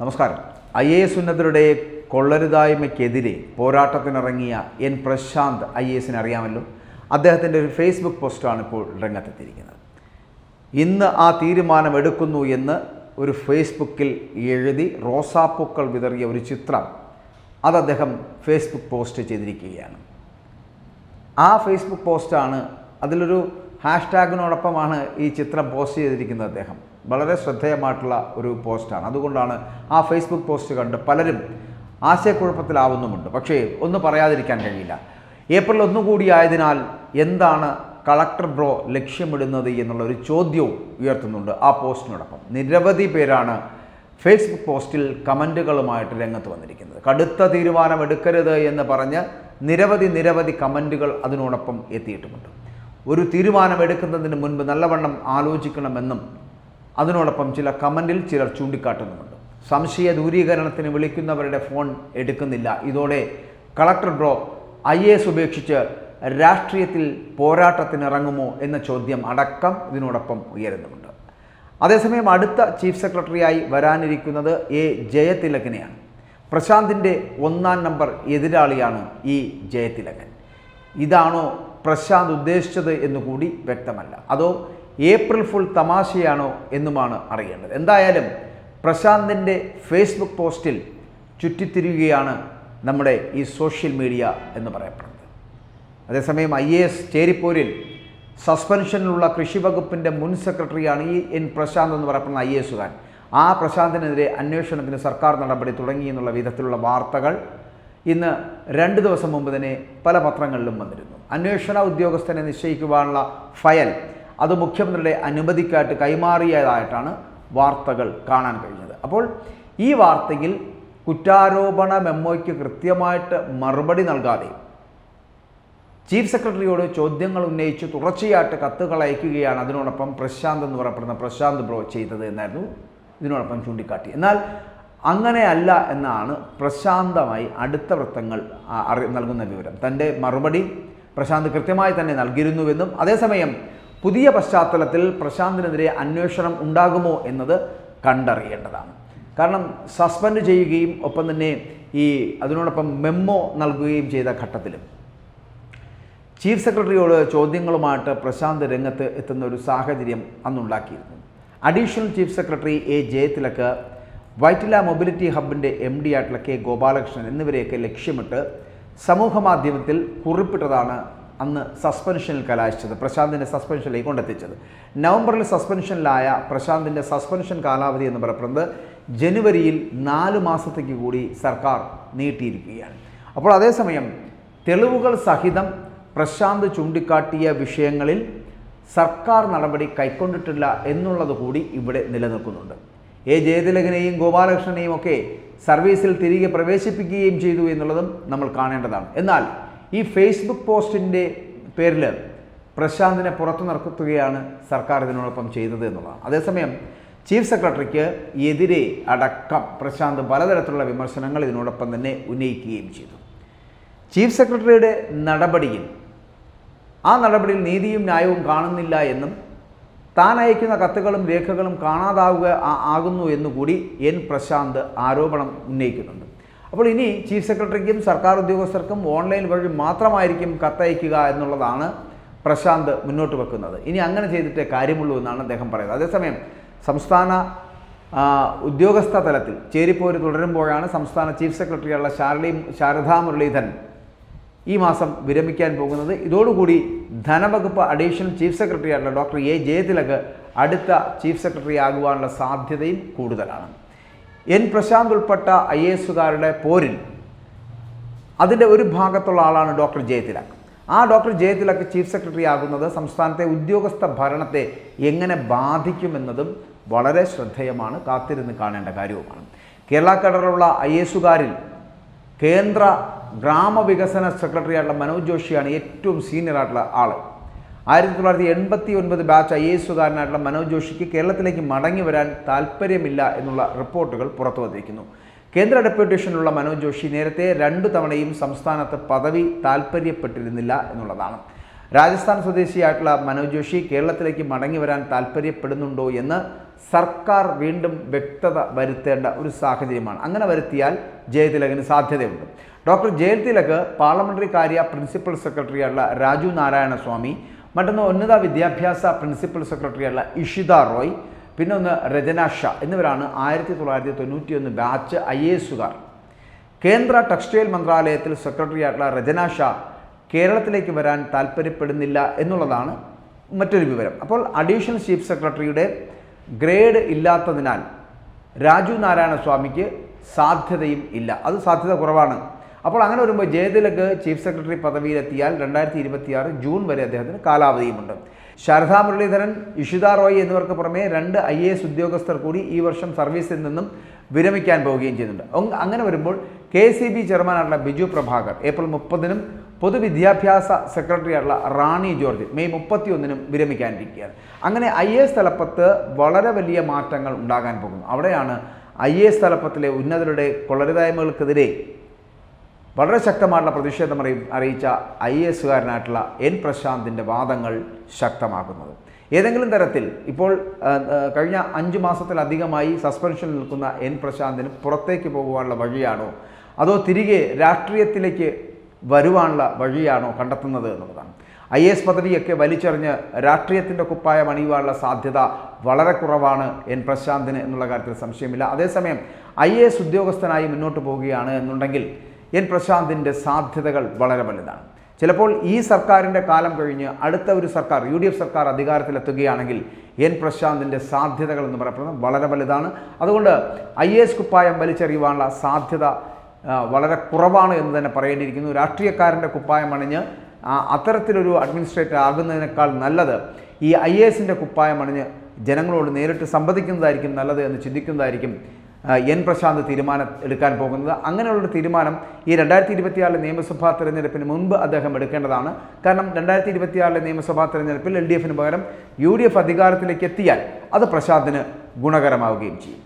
നമസ്കാരം. I A S ഉന്നതരുടെ കൊള്ളരുതായ്മയ്ക്കെതിരെ പോരാട്ടത്തിനിറങ്ങിയ എൻ പ്രശാന്ത് ഐ എ എസിനെ അറിയാമല്ലോ. അദ്ദേഹത്തിന്റെ ഒരു ഫേസ്ബുക്ക് പോസ്റ്റാണ് ഇപ്പോൾ രംഗത്തെത്തിയിരിക്കുന്നത്. ഇന്ന് ആ തീരുമാനം എടുക്കുന്നു എന്ന് ഒരു ഫേസ്ബുക്കിൽ എഴുതി റോസാപ്പൂക്കൾ വിതറിയ ഒരു ചിത്രം അത് അദ്ദേഹം ഫേസ്ബുക്ക് പോസ്റ്റ് ചെയ്തിരിക്കുകയാണ്. ആ ഫേസ്ബുക്ക് പോസ്റ്റാണ് അതിലൊരു ഹാഷ്ടാഗിനോടൊപ്പമാണ് ഈ ചിത്രം പോസ്റ്റ് ചെയ്തിരിക്കുന്നത് അദ്ദേഹം. വളരെ ശ്രദ്ധേയമായിട്ടുള്ള ഒരു പോസ്റ്റാണ്. അതുകൊണ്ടാണ് ആ ഫേസ്ബുക്ക് പോസ്റ്റ് കണ്ട് പലരും ആശയക്കുഴപ്പത്തിലാവുന്നുമുണ്ട്. പക്ഷേ ഒന്ന് പറയാതിരിക്കാൻ കഴിയില്ല. ഏപ്രിൽ ഒന്നുകൂടി ആയതിനാൽ എന്താണ് കളക്ടർ ബ്രോ ലക്ഷ്യമിടുന്നത് എന്നുള്ള ഒരു ചോദ്യവും ഉയർത്തുന്നുണ്ട് ആ പോസ്റ്റിനോടൊപ്പം. നിരവധി പേരാണ് ഫേസ്ബുക്ക് പോസ്റ്റിൽ കമന്റുകളുമായിട്ട് രംഗത്ത് വന്നിരിക്കുന്നത്. കടുത്ത തീരുമാനം എടുക്കരുത് എന്ന് പറഞ്ഞ് നിരവധി നിരവധി കമന്റുകൾ അതിനോടൊപ്പം എത്തിയിട്ടുമുണ്ട്. ഒരു തീരുമാനം എടുക്കുന്നതിന് മുൻപ് നല്ലവണ്ണം ആലോചിക്കണമെന്നും അതിനോടൊപ്പം ചില കമന്റിൽ ചിലർ ചൂണ്ടിക്കാട്ടുന്നുമുണ്ട്. സംശയ ദൂരീകരണത്തിന് വിളിക്കുന്നവരുടെ ഫോൺ എടുക്കുന്നില്ല. ഇതോടെ collector bro I A S ഉപേക്ഷിച്ച് രാഷ്ട്രീയത്തിൽ പോരാട്ടത്തിനിറങ്ങുമോ എന്ന ചോദ്യം അടക്കം ഇതിനോടൊപ്പം ഉയരുന്നുമുണ്ട്. അതേസമയം അടുത്ത ചീഫ് സെക്രട്ടറിയായി വരാനിരിക്കുന്നത് എ ജയതിലകനെയാണ്. പ്രശാന്തിന്റെ ഒന്നാം നമ്പർ എതിരാളിയാണ് ഈ ജയതിലകൻ. ഇതാണോ പ്രശാന്ത് ഉദ്ദേശിച്ചത് എന്നുകൂടി വ്യക്തമല്ല. അതോ ഏപ്രിൽ ഫുൾ തമാശയാണോ എന്നുമാണ് അറിയേണ്ടത്. എന്തായാലും പ്രശാന്തിന്റെ ഫേസ്ബുക്ക് പോസ്റ്റിൽ ചുറ്റിത്തിരിയുകയാണ് നമ്മുടെ ഈ സോഷ്യൽ മീഡിയ എന്ന് പറയപ്പെടുന്നത്. അതേസമയം ഐ എ എസ് ചേരിപ്പോരിൽ സസ്പെൻഷനിലുള്ള കൃഷി വകുപ്പിന്റെ മുൻ സെക്രട്ടറിയാണ് ഈ എൻ പ്രശാന്ത് എന്ന് പറയപ്പെടുന്ന ഐ എ എസുകാരൻ. ആ പ്രശാന്തിനെതിരെ അന്വേഷണത്തിന് സർക്കാർ നടപടി തുടങ്ങി എന്നുള്ള വിധത്തിലുള്ള വാർത്തകൾ ഇന്ന് രണ്ട് ദിവസം മുമ്പ് തന്നെ പല പത്രങ്ങളിലും വന്നിരുന്നു. അന്വേഷണ ഉദ്യോഗസ്ഥനെ നിശ്ചയിക്കുവാനുള്ള ഫയൽ അത് മുഖ്യമന്ത്രിയുടെ അനുമതിക്കായിട്ട് കൈമാറിയതായിട്ടാണ് വാർത്തകൾ കാണാൻ കഴിഞ്ഞത്. അപ്പോൾ ഈ വാർത്തയിൽ കുറ്റാരോപണ മെമ്മോയ്ക്ക് കൃത്യമായിട്ട് മറുപടി നൽകാതെ ചീഫ് സെക്രട്ടറിയോട് ചോദ്യങ്ങൾ ഉന്നയിച്ച് തുടർച്ചയായിട്ട് കത്തുകൾ അയക്കുകയാണ് അതിനോടൊപ്പം പ്രശാന്ത് എന്ന് പറയപ്പെടുന്ന പ്രശാന്ത് ബ്രോ ചെയ്തത് എന്നായിരുന്നു ഇതിനോടൊപ്പം ചൂണ്ടിക്കാട്ടി. എന്നാൽ അങ്ങനെയല്ല എന്നാണ് പ്രശാന്തമായി അടുത്ത വൃത്തങ്ങൾ നൽകുന്ന വിവരം. തന്റെ മറുപടി പ്രശാന്ത് കൃത്യമായി തന്നെ നൽകിയിരുന്നുവെന്നും അതേസമയം പുതിയ പശ്ചാത്തലത്തിൽ പ്രശാന്തിനെതിരെ അന്വേഷണം ഉണ്ടാകുമോ എന്നത് കണ്ടറിയേണ്ടതാണ്. കാരണം സസ്പെൻഡ് ചെയ്യുകയും ഒപ്പം തന്നെ ഈ അതിനോടൊപ്പം മെമ്മോ നൽകുകയും ചെയ്ത ഘട്ടത്തിലും. ചീഫ് സെക്രട്ടറിയോട് ചോദ്യങ്ങളുമായിട്ട് പ്രശാന്ത് രംഗത്ത് എത്തുന്ന ഒരു സാഹചര്യം അന്നുണ്ടാക്കിയിരുന്നു. Additional chief secretary A Jayathilak Vyttila mobility ഹബിന്റെ M D ആയിട്ടുള്ള കെ ഗോപാലകൃഷ്ണൻ എന്നിവരെയൊക്കെ ലക്ഷ്യമിട്ട് സമൂഹമാധ്യമത്തിൽ കുറിപ്പിട്ടതാണ് അന്ന് സസ്പെൻഷനിൽ കലാശിച്ചത് പ്രശാന്തിന്റെ സസ്പെൻഷനിലേക്ക് കൊണ്ടെത്തിച്ചത്. നവംബറിൽ സസ്പെൻഷനിലായ പ്രശാന്തിന്റെ സസ്പെൻഷൻ കാലാവധി എന്ന് പറയുന്നത് ജനുവരിയിൽ നാല് മാസത്തേക്ക് കൂടി സർക്കാർ നീട്ടിയിരിക്കുകയാണ്. അപ്പോൾ അതേസമയം തെളിവുകൾ സഹിതം പ്രശാന്ത് ചൂണ്ടിക്കാട്ടിയ വിഷയങ്ങളിൽ സർക്കാർ നടപടി കൈക്കൊണ്ടിട്ടില്ല എന്നുള്ളത് കൂടി ഇവിടെ നിലനിൽക്കുന്നുണ്ട്. എ ജയതിലകനെയും ഗോപാലകൃഷ്ണനെയും ഒക്കെ സർവീസിൽ തിരികെ പ്രവേശിപ്പിക്കുകയും ചെയ്തു എന്നുള്ളതും നമ്മൾ കാണേണ്ടതാണ്. എന്നാൽ ഈ ഫേസ്ബുക്ക് പോസ്റ്റിന്റെ പേരിൽ പ്രശാന്തിനെ പുറത്തു നിർത്തുകയാണ് സർക്കാർ ഇതിനോടൊപ്പം ചെയ്തത് എന്നുള്ളതാണ്. അതേസമയം ചീഫ് സെക്രട്ടറിക്ക് എതിരെ അടക്കം പ്രശാന്ത് പലതരത്തിലുള്ള വിമർശനങ്ങൾ ഇതിനോടൊപ്പം തന്നെ ഉന്നയിക്കുകയും ചെയ്തു. ചീഫ് സെക്രട്ടറിയുടെ നടപടിയിൽ ആ നടപടിയിൽ നീതിയും ന്യായവും കാണുന്നില്ല എന്നും താൻ അയക്കുന്ന കത്തുകളും രേഖകളും കാണാതാവുക ആകുന്നു എന്നുകൂടി എൻ പ്രശാന്ത് ആരോപണം ഉന്നയിക്കുന്നുണ്ട്. അപ്പോൾ ഇനി ചീഫ് സെക്രട്ടറിക്കും സർക്കാർ ഉദ്യോഗസ്ഥർക്കും ഓൺലൈൻ വഴി മാത്രമായിരിക്കും കത്തയക്കുക എന്നുള്ളതാണ് പ്രശാന്ത് മുന്നോട്ട് വെക്കുന്നത്. ഇനി അങ്ങനെ ചെയ്തിട്ടേ കാര്യമുള്ളൂ എന്നാണ് അദ്ദേഹം പറയുന്നത്. അതേസമയം സംസ്ഥാന ഉദ്യോഗസ്ഥ തലത്തിൽ ചേരിപ്പോര് തുടരുമ്പോഴാണ് സംസ്ഥാന ചീഫ് സെക്രട്ടറിയുള്ള ശാരളി ശാരദാ മുരളീധരൻ ഈ മാസം വിരമിക്കാൻ പോകുന്നത്. ഇതോടുകൂടി ധനവകുപ്പ് അഡീഷണൽ ചീഫ് സെക്രട്ടറിയായിട്ടുള്ള ഡോക്ടർ എ ജയതിലക് അടുത്ത ചീഫ് സെക്രട്ടറി ആകുവാനുള്ള സാധ്യതയും കൂടുതലാണ്. എൻ പ്രശാന്ത് ഉൾപ്പെട്ട ഐ എസുകാരുടെ പോരിൽ അതിന്റെ ഒരു ഭാഗത്തുള്ള ആളാണ് ഡോക്ടർ ജയതിലക്. ആ ഡോക്ടർ ജയതിലക് ചീഫ് സെക്രട്ടറി ആകുന്നത് സംസ്ഥാനത്തെ ഉദ്യോഗസ്ഥ ഭരണത്തെ എങ്ങനെ ബാധിക്കുമെന്നതും വളരെ ശ്രദ്ധേയമാണ് കാത്തിരുന്ന് കാണേണ്ട കാര്യവുമാണ്. കേരള കടറുള്ള ഐ എസുകാരിൽ കേന്ദ്ര ഗ്രാമവികസന സെക്രട്ടറി ആയിട്ടുള്ള മനോജ് ജോഷിയാണ് ഏറ്റവും സീനിയർ ആയിട്ടുള്ള ആൾ ആയിരത്തി തൊള്ളായിരത്തി എൺപത്തി ഒൻപത് ബാച്ച് ഐ എസ് എസുകാരനായിട്ടുള്ള മനോജ് ജോഷിക്ക് കേരളത്തിലേക്ക് മടങ്ങി വരാൻ താല്പര്യമില്ല എന്നുള്ള റിപ്പോർട്ടുകൾ പുറത്തു വന്നിരിക്കുന്നു. കേന്ദ്ര ഡെപ്യൂട്ടേഷനിലുള്ള മനോജ് ജോഷി നേരത്തെ രണ്ടു തവണയും സംസ്ഥാനത്ത് പദവി താല്പര്യപ്പെട്ടിരുന്നില്ല എന്നുള്ളതാണ്. രാജസ്ഥാൻ സ്വദേശിയായിട്ടുള്ള മനോജ് ജോഷി കേരളത്തിലേക്ക് മടങ്ങി വരാൻ താല്പര്യപ്പെടുന്നുണ്ടോ എന്ന് സർക്കാർ വീണ്ടും വ്യക്തത വരുത്തേണ്ട ഒരു സാഹചര്യമാണ്. അങ്ങനെ വരുത്തിയാൽ ജയതിലകിന് സാധ്യതയുണ്ട്. ഡോക്ടർ ജയതിലക് പാർലമെന്ററി കാര്യ പ്രിൻസിപ്പൽ സെക്രട്ടറിയായുള്ള രാജു നാരായണ സ്വാമി മറ്റൊന്ന് ഉന്നത വിദ്യാഭ്യാസ പ്രിൻസിപ്പൽ സെക്രട്ടറിയായുള്ള ഇഷിത റോയ് പിന്നെ ഒന്ന് രചന ഷാ എന്നിവരാണ് ആയിരത്തി തൊള്ളായിരത്തി തൊണ്ണൂറ്റി ഒന്ന് ബാച്ച് ഐ എ എസുകാർ. കേന്ദ്ര ടെക്സ്റ്റൈൽ മന്ത്രാലയത്തിൽ സെക്രട്ടറിയായിട്ടുള്ള രചന ഷാ കേരളത്തിലേക്ക് വരാൻ താല്പര്യപ്പെടുന്നില്ല എന്നുള്ളതാണ് മറ്റൊരു വിവരം. അപ്പോൾ അഡീഷണൽ ചീഫ് സെക്രട്ടറിയുടെ ഗ്രേഡ് ഇല്ലാത്തതിനാൽ രാജു നാരായണ സ്വാമിക്ക് സാധ്യതയും ഇല്ല. അത് സാധ്യത കുറവാണ്. അപ്പോൾ അങ്ങനെ വരുമ്പോൾ ജയതിലക് ചീഫ് സെക്രട്ടറി പദവിയിലെത്തിയാൽ രണ്ടായിരത്തി ഇരുപത്തിയാറ് ജൂൺ വരെ അദ്ദേഹത്തിന് കാലാവധിയുമുണ്ട്. ശാരദാ മുരളീധരൻ ഇഷിത റോയ് എന്നിവർക്ക് പുറമെ രണ്ട് ഐ എ എസ് ഉദ്യോഗസ്ഥർ കൂടി ഈ വർഷം സർവീസിൽ നിന്നും വിരമിക്കാൻ പോവുകയും ചെയ്യുന്നുണ്ട്. അങ്ങനെ വരുമ്പോൾ കെ സി ബി ചെയർമാനായിട്ടുള്ള ബിജു പ്രഭാകർ ഏപ്രിൽ മുപ്പതിനും പൊതുവിദ്യാഭ്യാസ സെക്രട്ടറി സെക്രട്ടറിയായിട്ടുള്ള റാണി ജോർജ് മെയ് മുപ്പത്തിയൊന്നിനും വിരമിക്കാനിരിക്കുകയാണ്. അങ്ങനെ ഐ എ എസ് തലപ്പത്ത് വളരെ വലിയ മാറ്റങ്ങൾ ഉണ്ടാകാൻ പോകുന്നു. അവിടെയാണ് ഐ എ എസ് തലപ്പത്തിലെ ഉന്നതരുടെ കൊള്ളരുതായ്മകൾക്കെതിരെ വളരെ ശക്തമായിട്ടുള്ള പ്രതിഷേധം അറിയി അറിയിച്ച ഐ എ എസുകാരനായിട്ടുള്ള എൻ പ്രശാന്തിന്റെ വാദങ്ങൾ ശക്തമാക്കുന്നത് ഏതെങ്കിലും തരത്തിൽ ഇപ്പോൾ കഴിഞ്ഞ അഞ്ച് മാസത്തിലധികമായി സസ്പെൻഷനിൽ നിൽക്കുന്ന എൻ പ്രശാന്തിന് പുറത്തേക്ക് പോകുവാനുള്ള വഴിയാണോ? അതോ തിരികെ രാഷ്ട്രീയത്തിലേക്ക് വരുവാനുള്ള വഴിയാണോ കണ്ടെത്തുന്നത് എന്നുള്ളതാണ്. ഐ എസ് പദവിയൊക്കെ വലിച്ചെറിഞ്ഞ് രാഷ്ട്രീയത്തിന്റെ കുപ്പായം അണിയുവാനുള്ള സാധ്യത വളരെ കുറവാണ് എൻ പ്രശാന്തിന് എന്നുള്ള കാര്യത്തിൽ സംശയമില്ല. അതേസമയം ഐ എ എസ് ഉദ്യോഗസ്ഥനായി മുന്നോട്ട് പോവുകയാണ് എന്നുണ്ടെങ്കിൽ എൻ പ്രശാന്തിന്റെ സാധ്യതകൾ വളരെ വലുതാണ്. ചിലപ്പോൾ ഈ സർക്കാരിന്റെ കാലം കഴിഞ്ഞ് അടുത്ത ഒരു സർക്കാർ യു ഡി എഫ് സർക്കാർ അധികാരത്തിലെത്തുകയാണെങ്കിൽ എൻ പ്രശാന്തിന്റെ സാധ്യതകൾ എന്ന് പറയപ്പെടുന്നത് വളരെ വലുതാണ്. അതുകൊണ്ട് ഐ എസ് കുപ്പായം വലിച്ചെറിയുവാനുള്ള സാധ്യത വളരെ കുറവാണ് എന്ന് തന്നെ പറയേണ്ടിയിരിക്കുന്നു. രാഷ്ട്രീയക്കാരന്റെ കുപ്പായം അണിഞ്ഞ് അത്തരത്തിലൊരു അഡ്മിനിസ്ട്രേറ്റർ ആകുന്നതിനേക്കാൾ നല്ലത് ഈ ഐ എസിന്റെ കുപ്പായം അണിഞ്ഞ് ജനങ്ങളോട് നേരിട്ട് സംവദിക്കുന്നതായിരിക്കും നല്ലത് എന്ന് ചിന്തിക്കുന്നതായിരിക്കും എൻ പ്രശാന്ത് തീരുമാനം എടുക്കാൻ പോകുന്നത്. അങ്ങനെയുള്ളൊരു തീരുമാനം ഈ രണ്ടായിരത്തി ഇരുപത്തിയാറിലെ നിയമസഭാ തെരഞ്ഞെടുപ്പിന് മുൻപ് അദ്ദേഹം എടുക്കേണ്ടതാണ്. കാരണം രണ്ടായിരത്തി ഇരുപത്തിയാറിലെ നിയമസഭാ തെരഞ്ഞെടുപ്പിൽ എൽ ഡി എഫിന് പകരം യു ഡി എഫ് അധികാരത്തിലേക്ക് എത്തിയാൽ അത് പ്രശാന്തിന് ഗുണകരമാവുകയും ചെയ്യും.